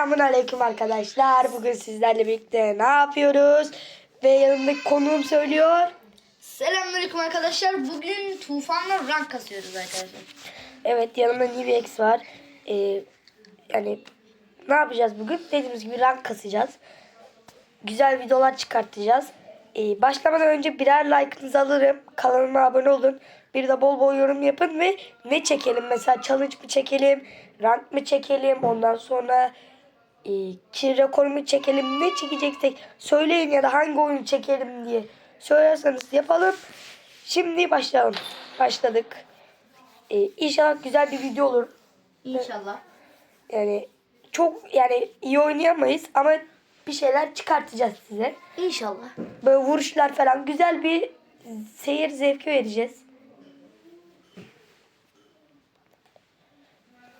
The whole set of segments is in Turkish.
Selamun Aleyküm arkadaşlar. Bugün sizlerle birlikte ne yapıyoruz? Ve yanımdaki konuğum söylüyor. Selamünaleyküm arkadaşlar. Bugün tufanla rank kasıyoruz arkadaşlar. Evet yanımda Nivex var. Ee, yani ne yapacağız bugün? Dediğimiz gibi rank kasacağız. Güzel videolar çıkartacağız. Ee, başlamadan önce birer like'ınızı alırım. Kanalıma abone olun. Bir de bol bol yorum yapın ve ne çekelim? Mesela challenge mı çekelim? Rank mı çekelim? Ondan sonra e, kill rekor mu çekelim? Ne çekeceksek söyleyin ya da hangi oyunu çekelim diye söylerseniz yapalım. Şimdi başlayalım. Başladık. Ee, inşallah güzel bir video olur. İnşallah. Yani çok yani iyi oynayamayız ama bir şeyler çıkartacağız size. İnşallah. Böyle vuruşlar falan güzel bir seyir zevki vereceğiz.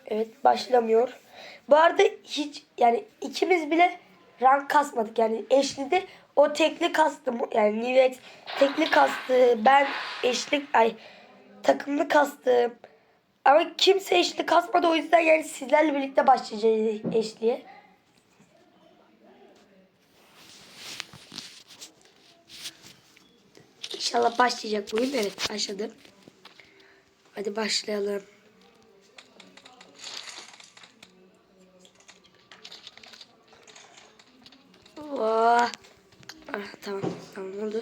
Evet başlamıyor. Bu arada hiç yani ikimiz bile rank kasmadık. Yani eşlide o tekli kastı yani Nivex tekli kastı ben eşlik ay takımlı kastım. Ama kimse eşli kasmadı o yüzden yani sizlerle birlikte başlayacağız eşliğe. İnşallah başlayacak bugün. Evet başladı. Hadi başlayalım. Oh. Ah, tamam tamam oldu.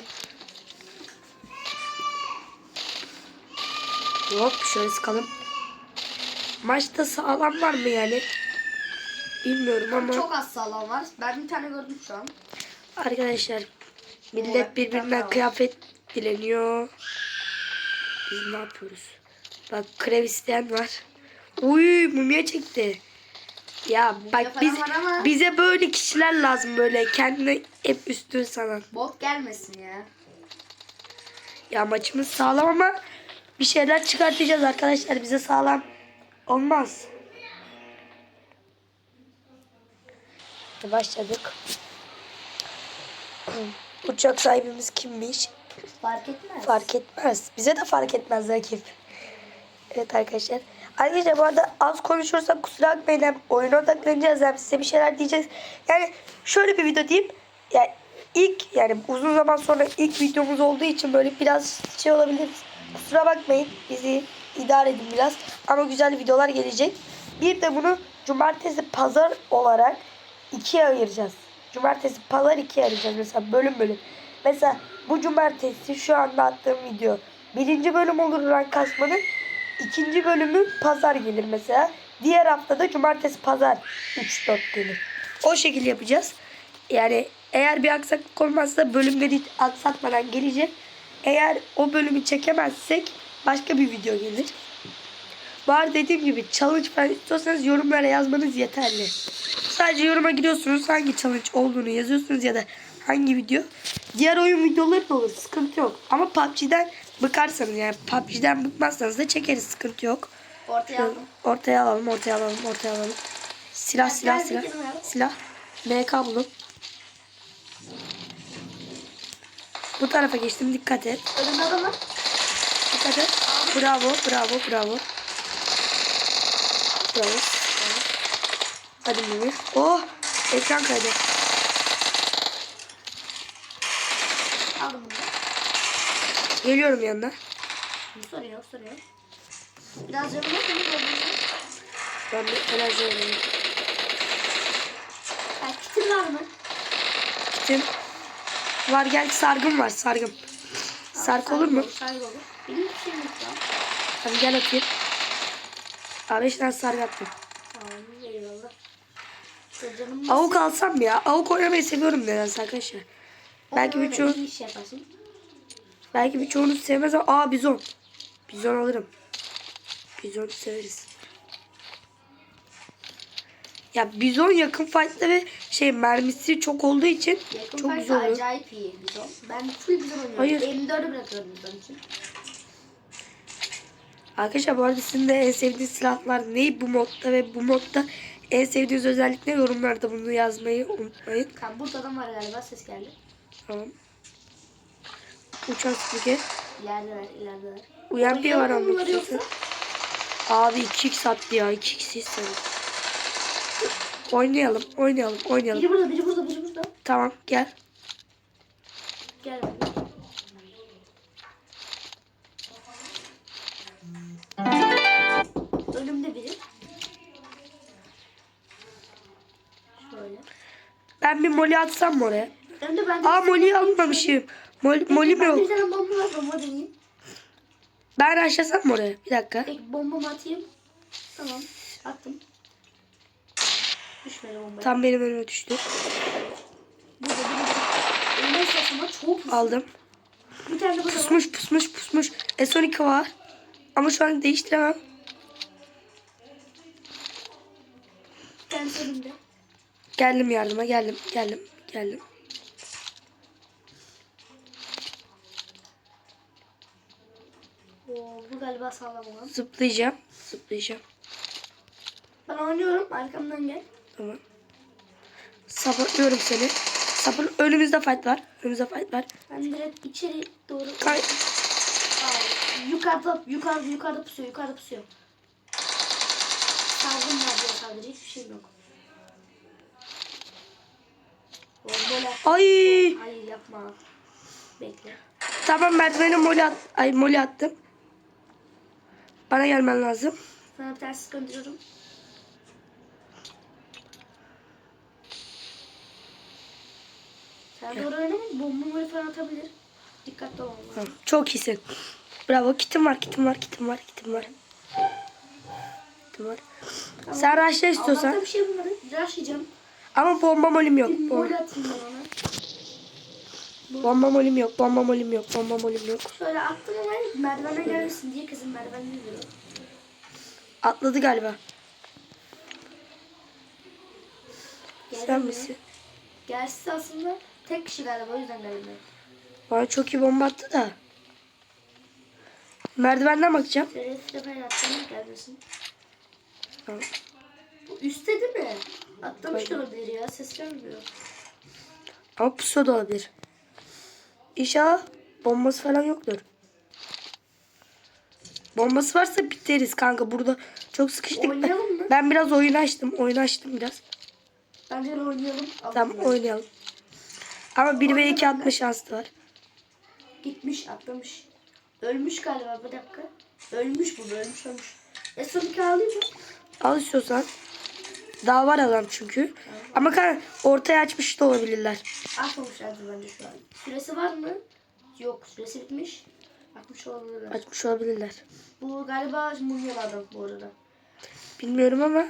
Hop şöyle sıkalım. Maçta sağlam var mı yani? Bilmiyorum ama Çok az sağlam var. Ben bir tane gördüm şu an. arkadaşlar millet birbirinden kıyafet dileniyor. Biz ne yapıyoruz? Bak krev isteyen var. Uy mumya çekti. Ya bak biz ama- bize böyle kişiler lazım böyle kendine hep üstün sanan. Bot gelmesin ya. Ya maçımız sağlam ama bir şeyler çıkartacağız arkadaşlar. Bize sağlam olmaz. Başladık. Uçak sahibimiz kimmiş? Fark etmez. Fark etmez. Bize de fark etmez rakip. Evet arkadaşlar. Arkadaşlar bu arada az konuşursak kusura bakmayın. Hem oyuna odaklanacağız hem size bir şeyler diyeceğiz. Yani şöyle bir video diyeyim. Yani ilk yani uzun zaman sonra ilk videomuz olduğu için böyle biraz şey olabilir. Kusura bakmayın. Bizi idare edin biraz. Ama güzel videolar gelecek. Bir de bunu cumartesi pazar olarak ikiye ayıracağız. Cumartesi pazar ikiye ayıracağız mesela bölüm bölüm. Mesela bu cumartesi şu anda attığım video birinci bölüm olur rank kasmanın. İkinci bölümü pazar gelir mesela. Diğer haftada cumartesi pazar 3-4 gelir. O şekilde yapacağız. Yani eğer bir aksaklık olmazsa bölümleri aksatmadan gelecek. Eğer o bölümü çekemezsek başka bir video gelir. Var dediğim gibi challenge falan istiyorsanız yorumlara yazmanız yeterli. Sadece yoruma giriyorsunuz hangi challenge olduğunu yazıyorsunuz ya da hangi video. Diğer oyun videoları da olur sıkıntı yok. Ama PUBG'den bıkarsanız yani PUBG'den bıkmazsanız da çekeriz sıkıntı yok. Ortaya aldım. Ortaya alalım ortaya alalım ortaya alalım. Silah silah silah. Silah. MK bulun. Bu tarafa geçtim dikkat et. Önümde adam var. Dikkat et. Bravo, bravo, bravo. Bravo. Hadi Mimir. Oh! Ekran kaydı. Aldım bunu. Geliyorum yanına. Sorun yok. Biraz. Bunu gördüm. Ben bir enerji alayım. Ya kitin var mı? Gittim. Var gel sargım var sargım. Sark olur mu? Sargı olur. Benim bir şeyim yok ya. Gel atayım. Abi beş tane sargı attım. Tamam eyvallah. Avuk alsam ya? Avuk oynamayı seviyorum nedense arkadaşlar. Belki birçoğu, iyi iş yaparsın. Belki birçoğunuz sevmez ama aa bizon. Bizon alırım. Bizon severiz. Ya bizon yakın fight'ta ve şey mermisi çok olduğu için Yakın çok güzel oluyor. acayip iyi bizon. Ben full bizon oynuyorum. Hayır. 54'ü bırakıyorum bizon için. Arkadaşlar bu arada sizin de en sevdiğiniz silahlar ne bu modda ve bu modda en sevdiğiniz özellik ne yorumlarda bunu yazmayı unutmayın. Tamam burada adam var galiba ses geldi. Tamam. Uçan süpürge. İlerideler ilerideler. Uyan bir var anlatıyorsun. yoksa? Abi 2x attı ya 2x istedim. Oynayalım, oynayalım, oynayalım. Biri burada, biri burada, biri burada. Tamam gel. Gel abi. Önümde biri. Şöyle. Ben bir moli atsam mı oraya? Önümde ben de... Aa moliyi almamışım. Mol, molim Ben yok. bir tane bomba var, bomba deneyeyim. Ben aşağısam mı oraya? Bir dakika. Peki bombamı atayım. Tamam, attım. Düşmedi bomba. Tam benim önüme düştü. Burada biri. Önüme sesime çok iyi. Aldım. Bir tane de burada var. Pusmuş pusmuş pusmuş. S12 var. Ama şu an değiştiremem. Bir önümde. Geldim yardıma geldim geldim geldim. Galiba sağlam olan. Zıplayacağım. Zıplayacağım. Ben oynuyorum. Arkamdan gel. Tamam. Sapıyorum seni. Sapır önümüzde fight var. Önümüzde fight var. Ben direkt içeri doğru. Kay Aa, yukarıda, yukarıda, yukarıda pusuyor, yukarıda pusuyor. Saldım var diye sadece hiçbir şeyim yok. Böyle. Ay Hayır yapma. Bekle. tamam merdivene moli at ay moli attım. Bana gelmen lazım. Sana bir tane gönderiyorum. Sen doğru oynamayın. Bombaları falan atabilir. Dikkatli olman lazım. Tamam, Çok iyisin. Bravo. Kitim var, kitim var, kitim var, kitim var. Kitim var. Sen rushla istiyorsan. Allah'tan bir şey bulmadım. Rushlayacağım. Ama bomba molim yok. Bir gol atayım ben ona. Bomba molim yok. Bomba molim yok. Bomba molim yok. Şöyle attım ama merdivene gelmesin diye kızım merdivenini yürüyor. Atladı galiba. Geldi Sen mi? misin? Gelsin aslında tek kişi galiba o yüzden geldi. Bana çok iyi bomba attı da. Merdivenden bakacağım. Şöyle tepeye attım gelmesin. Tamam. Bu üstte değil mi? Atlamış da olabilir ya ses gelmiyor. Ama pusu da olabilir. İnşallah bombası falan yoktur. Bombası varsa biteriz kanka. Burada çok sıkıştık. Oynayalım mı? ben biraz oyun açtım. Oyun açtım biraz. Bence de oynayalım. Tamam Atlamış. oynayalım. Ama 1 ve 2 atma şansı var. Gitmiş atlamış. Ölmüş galiba bir dakika. Ölmüş bu ölmüş ölmüş. E son iki alayım mı? Al istiyorsan. Daha var adam çünkü. Ama kanka ortaya açmış da olabilirler. Atmamışlardır bence şu an. Süresi var mı? Yok süresi bitmiş. Atmış olabilirler. Açmış olabilirler. Bu galiba mumyalı adam bu arada. Bilmiyorum ama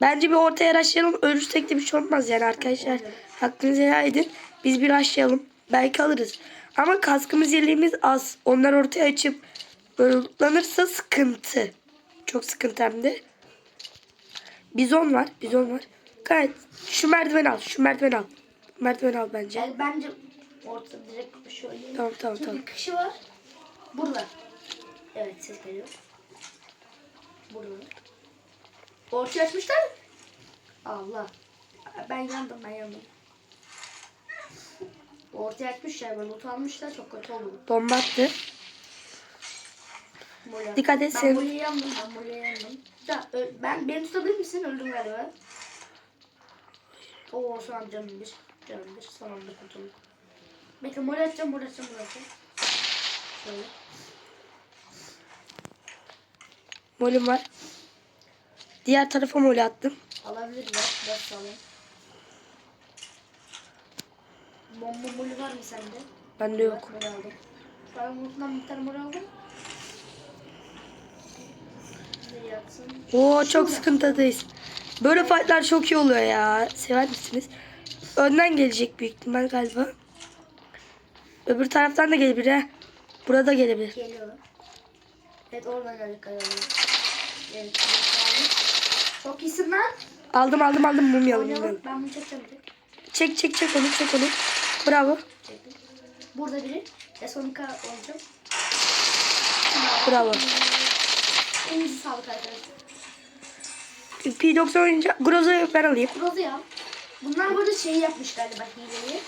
bence bir ortaya araştıralım. Ölürsek de bir şey olmaz yani arkadaşlar. Hakkınızı helal edin. Biz bir araştıralım. Belki alırız. Ama kaskımız yeleğimiz az. Onlar ortaya açıp böyle sıkıntı. Çok sıkıntı hem de. Bizon var. Bizon var. Gayet şu merdiveni al. Şu merdiveni al. Merdiveni al bence. Yani bence orta direkt şöyle. Tamam tamam Şimdi tamam. bir kişi var. Burada. Evet ses geliyor. Burada. Ortaya açmışlar. Allah. Ben yandım ben yandım. Ortaya açmışlar böyle loot almışlar çok kötü oldu. Bomba attı. Mola. Dikkat et Ben sen. Mola'yı yandım ben Mola'yı yandım. Da, ben beni tutabilir misin? Öldüm galiba. Oo son an canım bir. Canım bir. Son anda kurtuldum. Bekle Mola atacağım, Mola atacağım, Mola atacağım. Şöyle. Molim var. Diğer tarafa moli attım. Alabilir biraz. Sağlam. Bomba moli var mı sende? Bende yok. Moli aldım. Ben bundan bir tane moli aldım. Nereye atsın? Oo çok sıkıntıdayız. Böyle fightlar çok iyi oluyor ya. Sever misiniz? Önden gelecek büyük ihtimal galiba. Öbür taraftan da gelebilir ha. Burada gelebilir. Geliyorlar. Evet oradan geldik galiba. Evet. Çok iyisin lan. Aldım aldım aldım mumyalı mumyalı. Ben bunu çekeceğim. Çek çek çek onu çek onu. Bravo. Çektim. Burada biri. S12 olacağım. Bravo. Elinize sağlık arkadaşlar. P90 oyunca Groza'yı ben alayım. Rozu ya. Bunlar burada şey yapmış galiba hileyi.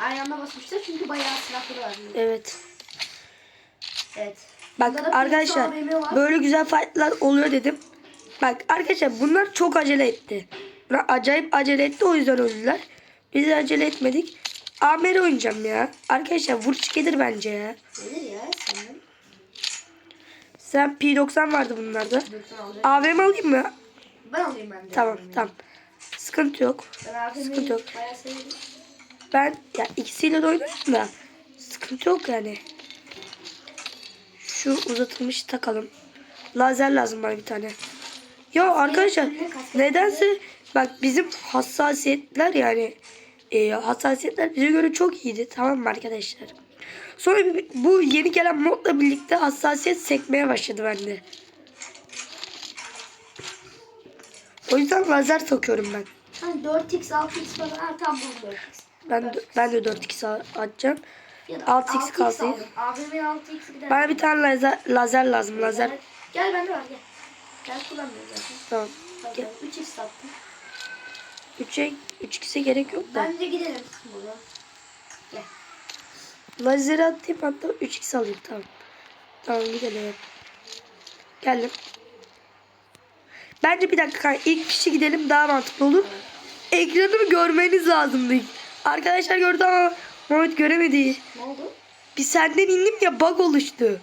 Aynı anda basmışlar çünkü bayağı silahları var. Evet. Evet. Bak arkadaşlar böyle güzel fightlar oluyor dedim. Bak arkadaşlar bunlar çok acele etti. Acayip acele etti o yüzden öldüler. Biz acele etmedik. Amer oynayacağım ya. Arkadaşlar vuruş gelir bence ya. Gelir ya. Sen P90 vardı bunlarda. AVM alayım mı? Ben alayım ben de. Tamam tamam. Sıkıntı yok. Sıkıntı yok. Ben ya ikisiyle de oynuyorum da sıkıntı yok yani. Şu uzatılmış takalım. Lazer lazım bana bir tane. Ya arkadaşlar nedense bak bizim hassasiyetler yani e, hassasiyetler bize göre çok iyiydi tamam mı arkadaşlar? Sonra bu yeni gelen modla birlikte hassasiyet sekmeye başladı bende. O yüzden lazer takıyorum ben. Hani 4x 6x falan. Ha tam bu 4x. Ben ben de 4x atacağım. Ya da 6x kalsın. aldım. AVM'ye 6x gider. Bana bir tane lazer, lazer lazım lazer. Gel, bende var gel. Gel kullanmıyorum zaten. Tamam. Gel. ben 3x sattım. 3'e 3x'e gerek yok da. Bence gidelim burada. Gel. Lazeri atayım hatta 3x alayım tamam. Tamam gidelim. Geldim. Bence bir dakika ilk kişi gidelim daha mantıklı olur. Ekranımı görmeniz lazımdı. Arkadaşlar gördü ama Muhammed göremedi. Ne oldu? Bir senden indim ya bug oluştu.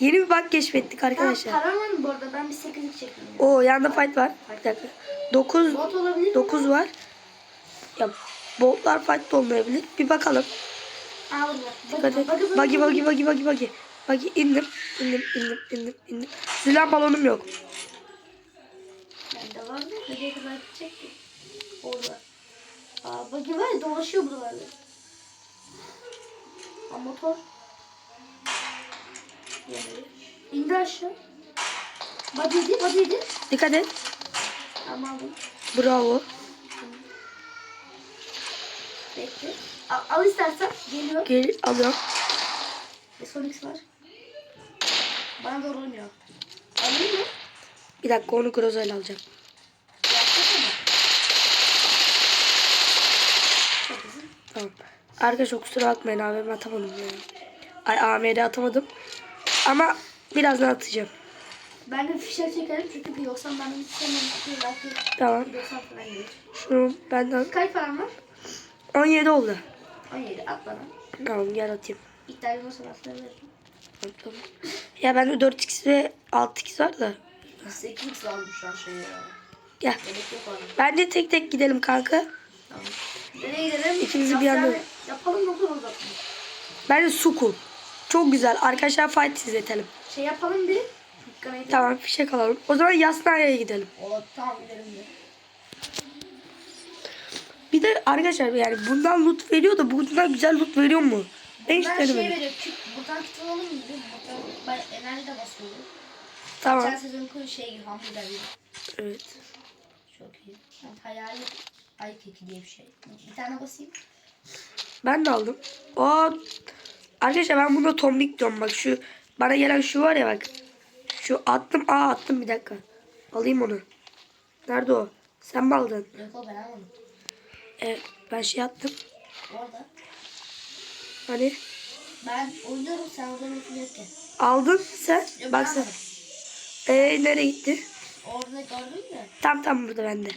Yeni bir bug keşfettik arkadaşlar. Arkadaşlar. Param bu arada? Ben bir 8'lik çekeyim. Oo yanında fight var. Bir dakika. 9 Bot olabilir mi? 9 var. Ya botlar fight da olmayabilir. Bir bakalım. Dikkat et. Bagi bagi bagi bagi bagi. Bagi indim. indim indim indim indim. Zülen balonum yok. Bende var mı? Nereye kadar gidecek ki? Orada. Aa bagi var ya dolaşıyor buralarda. Aa motor. İndir aşağı. Bagi yedi, bagi yedi. Dikkat et. Tamam. Bravo. Bekle. Al, al istersen. Geliyor. Geri alıyorum. Ve son X var. Bana doğru oynuyor. Alayım mı? Bir dakika onu Groza ile alacağım. Tamam. Arkadaşlar kusura bakmayın abi ben atamadım yani. Ay AMR atamadım. Ama birazdan atacağım. Ben de fişek çekerim çünkü bir yoksa ben hiç sevmem. Belki Tamam. bir yoksa falan gelir. Şunu benden Kaç param var? 17 oldu. 17 at bana. Tamam gel atayım. İhtiyacım ben sana veririm. Tamam. Ya bende 4x ve 6x var da. 8 aldım şu an şey ya. Gel. Gerek yok. Bence tek tek gidelim kanka. Tamam. Nereye gidelim? İkimizi bir anda- Yapalım doktor uzatma. Bence Sukul. Çok güzel. Arkadaşlar fight izletelim. Şey yapalım bir. Tamam fişek alalım. O zaman Yasnaya'ya gidelim. O tamam gidelim de. Bir de arkadaşlar yani bundan loot veriyor da bundan güzel loot veriyor mu? Ben hiç Ben şey veriyorum. Buradan küp alalım mı? Buradan enerji de basıyordu. Tamam. Geçen sezon kuru şey gibi hamburger gibi. Evet. Çok iyi. Yani hayali ay keki diye bir şey. Bir tane basayım. Ben de aldım. O arkadaşlar ben bunda tombik diyorum bak şu bana gelen şu var ya bak. Şu attım. Aa attım bir dakika. Alayım onu. Nerede o? Sen mi aldın? Yok o ben almadım. Evet ben şey attım. Orada. Hani Ben oynuyorum sen orada mutlu yokken. aldın sen. Yok ben Bak sen. almadım. Ee, nereye gitti? Orada gördün mü? Tam tam burada bende.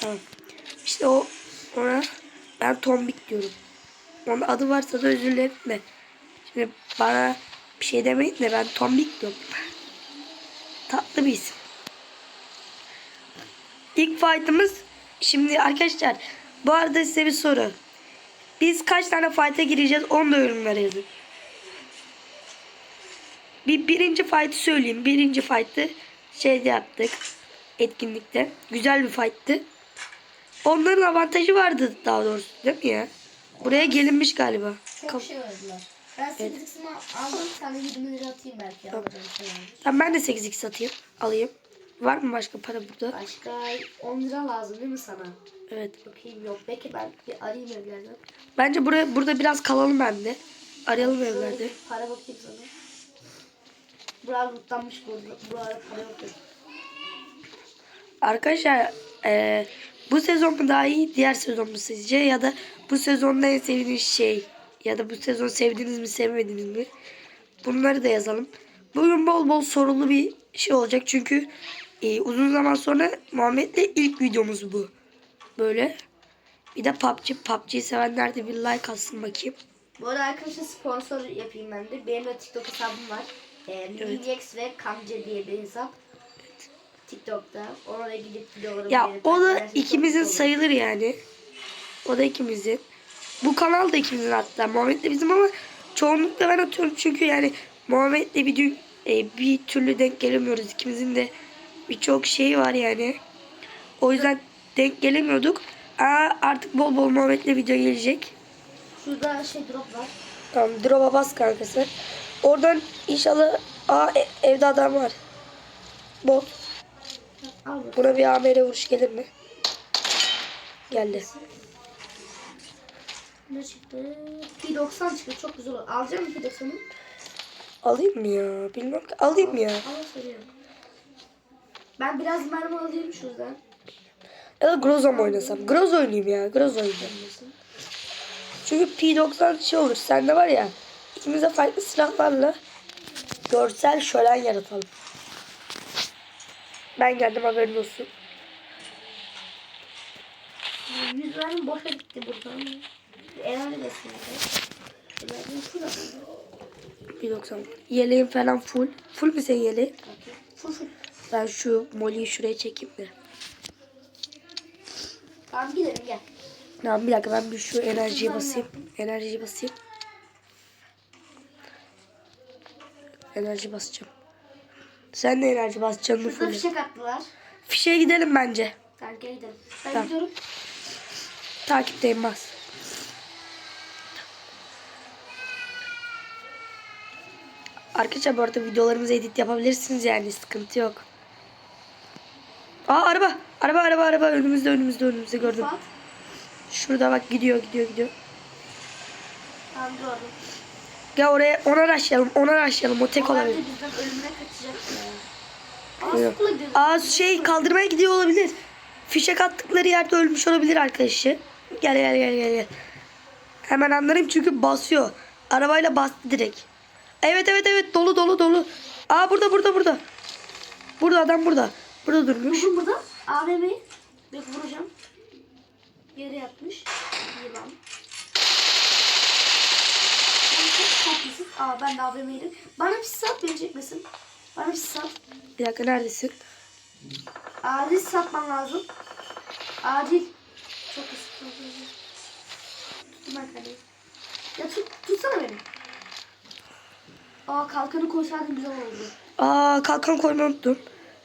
Tamam. İşte o ona ben tombik diyorum. Onun adı varsa da özür dilerim de. Şimdi bana bir şey demeyin de ben tombik diyorum. Tatlı bir isim. İlk fight'ımız şimdi arkadaşlar bu arada size bir soru. Biz kaç tane fight'a gireceğiz onu da yorumlara yazın. Bir birinci fight'ı söyleyeyim. Birinci fight'ı şeyde yaptık. Etkinlikte. Güzel bir fight'tı. Onların avantajı vardı daha doğrusu değil mi ya? Buraya gelinmiş galiba. Çok Kap- şey verdiler. Ben 8x'imi aldım. Sana 20 lira atayım belki. Alacağım vardır. Tamam ben de 8x satayım. Alayım. Var mı başka para burada? Başka 10 lira lazım değil mi sana? Evet. Bakayım yok. Belki ben bir arayayım evlerden. Bence buraya burada biraz kalalım bende. Arayalım Şöyle evlerde. Para bakayım sana. Buralar lootlanmış burada. Buralara para yok. Arkadaşlar eee, bu sezon mu daha iyi diğer sezon mu sizce ya da bu sezonda en sevdiğiniz şey ya da bu sezon sevdiniz mi sevmediniz mi bunları da yazalım. Bugün bol bol sorulu bir şey olacak çünkü e, uzun zaman sonra Muhammed'le ilk videomuz bu. Böyle. Bir de PUBG. PUBG'yi sevenler de bir like atsın bakayım. Bu arada arkadaşlar sponsor yapayım ben de. Benim de TikTok hesabım var. Ee, Linux ve Kamce diye bir hesap. TikTok'ta. Oraya gidip videolarımı Ya o da ikimizin sayılır yani. O da ikimizin. Bu kanal da ikimizin hatta. Muhammed de bizim ama çoğunlukla ben atıyorum çünkü yani Muhammed'le bir dün e, bir türlü denk gelemiyoruz. İkimizin de birçok şeyi var yani. O yüzden denk gelemiyorduk. Aa, artık bol bol Muhammed'le video gelecek. Şurada şey drop var. Tamam drop'a bas kankası. Oradan inşallah aa, e- evde adam var. Bot. Al. Buna bir AMR vuruş gelir mi? Geldi. Ne çıktı? P90 çıktı. Çok güzel olur. Alacak mısın P90'ı? Alayım mı ya? Bilmem ki. Alayım ya. Al söylüyorum. Ben biraz mermi alayım şuradan. Ya da Groza mı oynasam? Groza oynayayım ya. Groza oynayacağım. Çünkü P90 şey olur. Sende var ya. ikimiz de farklı silahlarla görsel şölen yaratalım. Ben geldim haberin olsun. 100 mermi boşa gitti buradan. Desin. Enerji şurada. P90. Yeleğim falan full. Full mü senin yeleğin? Full full. Ben şu moliyi şuraya çekeyim de. Tamam gidelim gel. Tamam bir dakika ben bir şu enerjiyi basayım. Enerjiyi basayım. Enerji basacağım. Sen de enerji basacaksın full? fişek attılar. Fişeye gidelim bence. Tamam gel gidelim. Ben Tamam. gidiyorum. Takipteyim bas. Arkadaşlar bu arada videolarımızı edit yapabilirsiniz yani sıkıntı yok. Aa araba. Araba araba araba önümüzde önümüzde önümüzde gördüm. Şurada bak gidiyor gidiyor gidiyor. Tamam gördüm. Gel oraya ona raşlayalım ona raşlayalım o tek olabilir. Aa şey kaldırmaya gidiyor olabilir. Fişek attıkları yerde ölmüş olabilir arkadaşı. Gel gel gel gel gel. Hemen anlarım çünkü basıyor. Arabayla bastı direkt. Evet evet evet dolu dolu dolu. Aa burada burada burada. Burada adam burada. Burada durmuş. Durdum burada. AVM'yi. Bir vuracağım. Yere yatmış. Yılan. Çok korkuyorsun. Aa ben de AVM'ydim. Bana bir sat beni çekmesin. Bana bir sat. Bir dakika neredesin? Acil satman lazım. Acil. Çok ısıtma. Tuttum kalemi. Ya tut, tutsana beni. Aa kalkanı koysaydın güzel olurdu. Aa kalkan koymayı unuttum.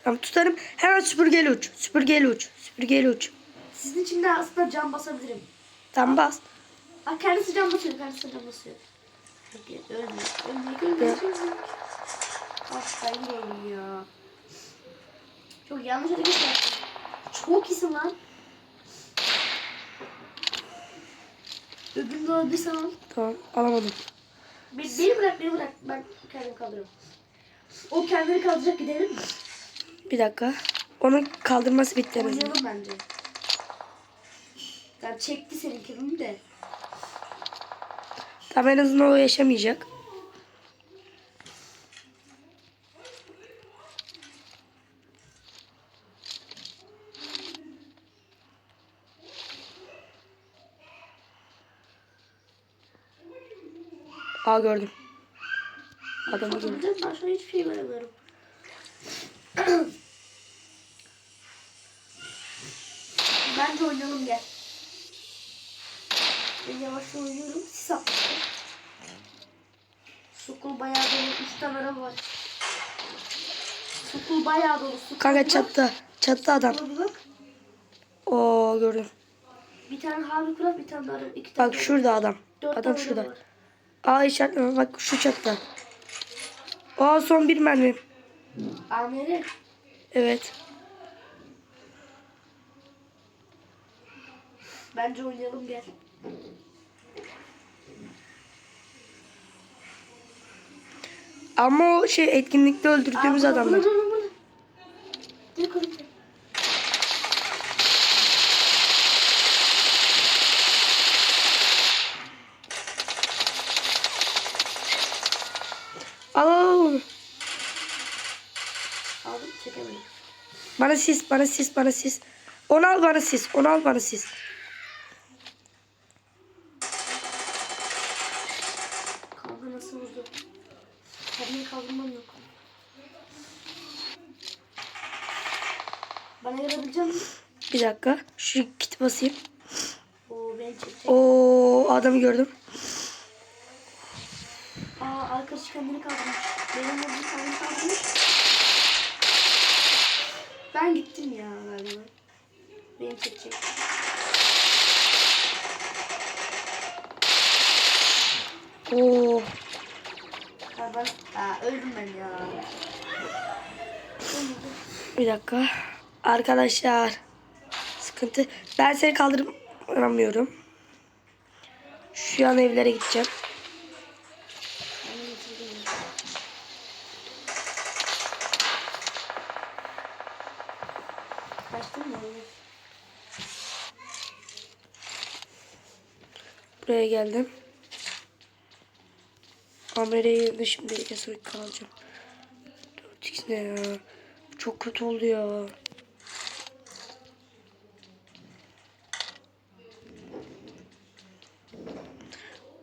Tamam tutarım. Hemen süpürgeyle uç. Süpürgeyle uç. Süpürgeyle uç. Sizin için de aslında cam basabilirim. Tamam bas. Aa kendisi cam basıyor, kendisi cam basıyor. Ölmüyor. Ölmüyor, ölmüyor, ölmüyor. Ah ben ya. Çok yanlış hareket yaptım. Çok iyisin lan. Öbürünü öldüysen al. Tamam alamadım. Beni, beni bırak, beni bırak. Ben kendimi kaldırıyorum. O kendini kaldıracak gidelim mi? Bir dakika. Onun kaldırması bitti. Oynayalım bence. Yani çekti seninkini de. Tamam en azından o yaşamayacak. Aa gördüm. Adamı gördüm. An hiçbir şey göremiyorum. Bence oynayalım gel. Ben yavaşça oynuyorum. Sis atmıştım. Sukul bayağı dolu. Üç tane araba var. Sukul bayağı dolu. Sukul Kanka çattı. Çattı adam. Oo gördüm. Bir tane Harbi Kral, bir tane araba. iki tane Bak araba. şurada adam. Dört Adam şurada. var. Aa işaretleme bak şu çattı. Aa son bir mermi. Amiri. Evet. Bence oynayalım gel. Ama o şey etkinlikte öldürdüğümüz Aa, burada, adamlar. burada, burada, burada. Gel koyayım. Al al al. Aldım çekemedim. Bana sis, bana sis, bana sis. Onu al bana sis, onu al bana sis. Kanka nasıl vurdu? Kendini kaldırmam yok. Bana gelebilecek misin? Bir dakika. Şu kiti basayım. Oo beni çekecek. Oo adamı gördüm. Aa arkadaş kendini kaldırmış. Benim vurduğum kendini kaldırmış. Ben gittim ya galiba. Beni çekecek. Oo. Ha ben... Aa öldüm ben ya. Bir dakika. Arkadaşlar. Sıkıntı. Ben seni kaldıramıyorum. Şu an evlere gideceğim. Buraya geldim. Kamerayı da şimdi Esra kalacağım. 4x ne ya? Çok kötü oldu ya.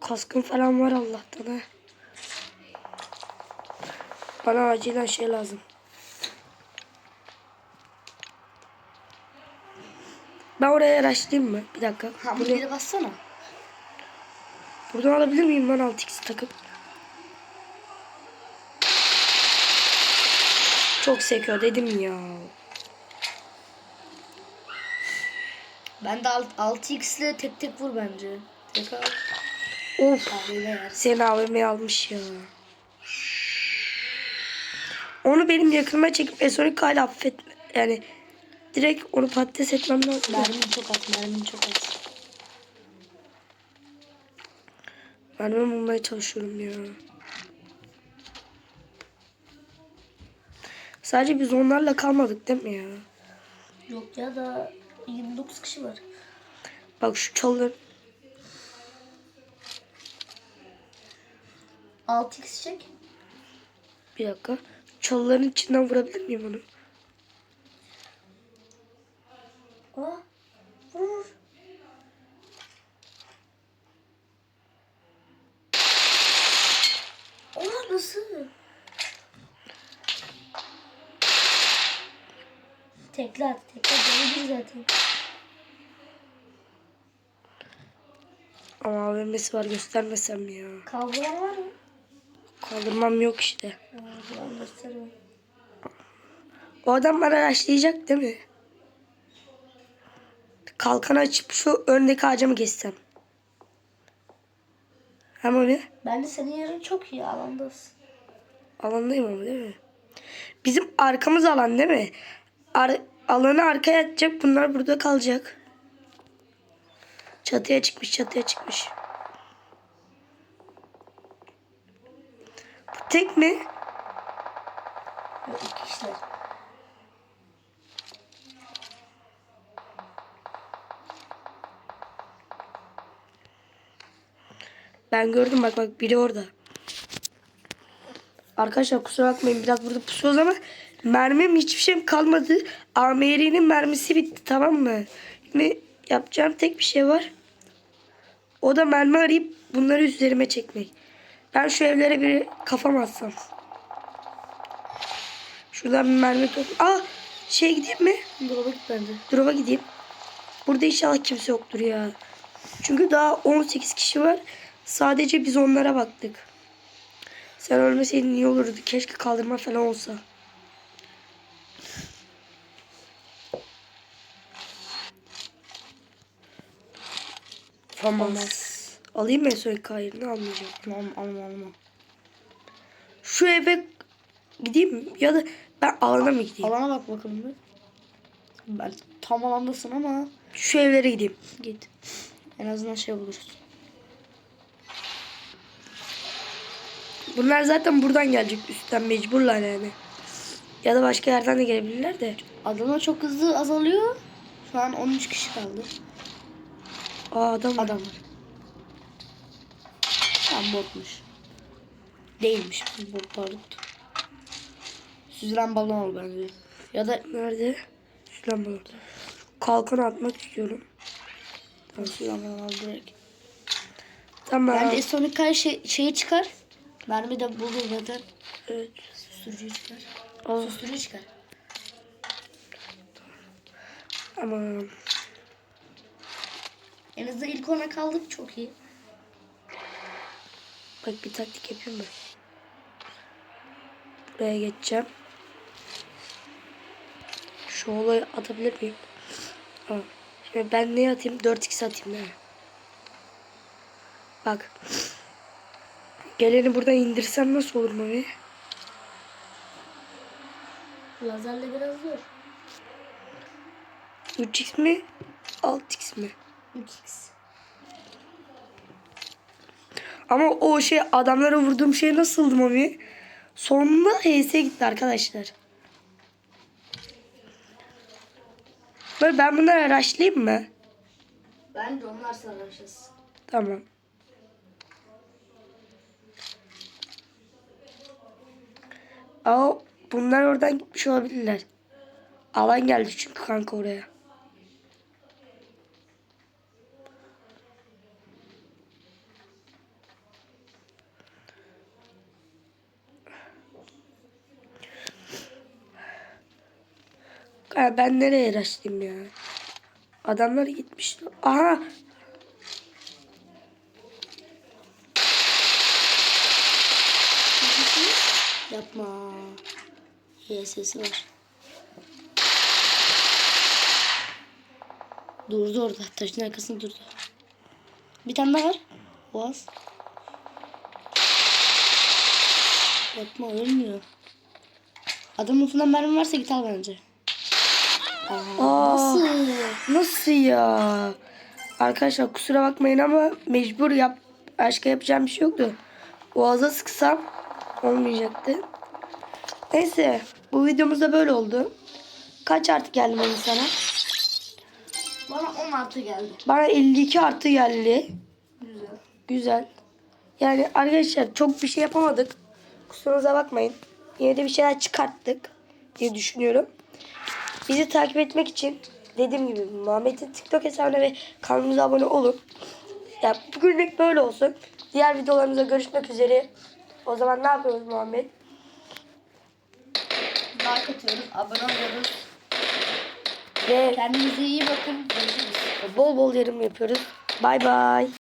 Kaskın falan var Allah'tan ha. Bana acilen şey lazım. Ben oraya araştırayım mı? Bir dakika. Burada, Hamburgeri bassana. buradan alabilir miyim ben 6x takıp? Çok sekiyor dedim ya. Ben de 6x ile tek tek vur bence. Tek al. Of. Seni AVM'ye almış ya. Onu benim yakınıma çekip Esonik hala affetme. Yani direkt onu patates etmem lazım. Mermin çok at, mermin çok at. Mermim bulmaya çalışıyorum ya. Sadece biz onlarla kalmadık değil mi ya? Yok ya da 29 kişi var. Bak şu çalıların 6x çek. bir dakika. Çalıların içinden vurabilir miyim onu? Aa, vur. Aa nasıl? Tekle at, tekle doludur zaten. Ama AVM'si var göstermesem ya? Kavram var mı? Kaldırmam yok işte. Aa. O adam bana araştıracak değil mi? Kalkan açıp şu öndeki ağaca mı geçsem? Ama ne? Bence senin yerin çok iyi alandasın. Alandayım ama değil mi? Bizim arkamız alan değil mi? Ar alanı arkaya atacak. Bunlar burada kalacak. Çatıya çıkmış çatıya çıkmış. Bu tek mi? Yok iki kişiler. Ben gördüm bak bak biri orada. Arkadaşlar kusura bakmayın biraz burada pusuyoruz ama mermim hiçbir şeyim kalmadı. AMR'nin mermisi bitti tamam mı? Şimdi yapacağım tek bir şey var. O da mermi arayıp bunları üzerime çekmek. Ben şu evlere bir kafam atsam. Şuradan bir mermi top. Aa şey gideyim mi? Dolaba git bence. Drop'a gideyim. Burada inşallah kimse yoktur ya. Çünkü daha 18 kişi var. Sadece biz onlara baktık. Sen ölmeseydin iyi olurdu. Keşke kaldırma falan olsa. Famas. Alayım mı Soyka hayırını almayacağım. Alma alma alma. Şu eve gideyim mi? Ya da ben alana mı gideyim? Alana bak bakalım bir. Ben tam alandasın ama Şu evlere gideyim. git. En azından şey buluruz. Bunlar zaten buradan gelecek üstten mecburlar yani. Ya da başka yerden de gelebilirler de. Adamlar çok hızlı azalıyor. Şu an 13 kişi kaldı. Aa adam var. Adamlar. Tam botmuş. Değilmiş. Bot pardon. Süzülen balon ol bence. Ya da Nerede? Şu lambalar. Kalkan atmak istiyorum. nasıl yalan al direkt. Tamam. Bence Sonic şey, şeyi çıkar. Mermi de bulur zaten. Evet. Susturucu çıkar. Aa, Susturucu çıkar. Aman. En azından ilk ona kaldık çok iyi. Bak bir taktik yapayım ben. Buraya geçeceğim. Şu olayı atabilir miyim? Aa, Şimdi ben ne atayım? 4x atayım değil mi? Bak. Geleni buradan indirsem nasıl olur Mavi? Lazerle biraz zor. 3x mi? 6x mi? 3x. Ama o şey adamlara vurduğum şey nasıldı Mami? Sonunda HS gitti arkadaşlar. Böyle ben bunları araştırayım mı? Ben de onlar savaşacağız. Tamam. Aa, bunlar oradan gitmiş olabilirler. Alan geldi çünkü kanka oraya. Ya ben nereye araştırayım ya? Adamlar gitmiş. Aha Yapma. YS'si var. Durdu orada. Taşın arkasında durdu. Bir tane daha var. Boğaz. Yapma ölmüyor. Adamın ucundan mermi varsa git al bence. Aa, Aa. nasıl? Nasıl ya? Arkadaşlar kusura bakmayın ama mecbur yap. Başka yapacağım bir şey yoktu. Boğaza sıksam olmayacaktı. Neyse bu videomuz da böyle oldu. Kaç artı geldi benim sana? Bana 10 artı geldi. Bana 52 artı geldi. Güzel. Güzel. Yani arkadaşlar çok bir şey yapamadık. Kusurumuza bakmayın. Yine de bir şeyler çıkarttık diye düşünüyorum. Bizi takip etmek için dediğim gibi Muhammed'in TikTok hesabına ve kanalımıza abone olun. Ya bugünlük böyle olsun. Diğer videolarımızda görüşmek üzere. O zaman ne yapıyoruz Muhammed? Like atıyoruz. Abone oluyoruz. Ve Kendinize iyi bakın. Görüşürüz. bol bol yorum yapıyoruz. Bay bay.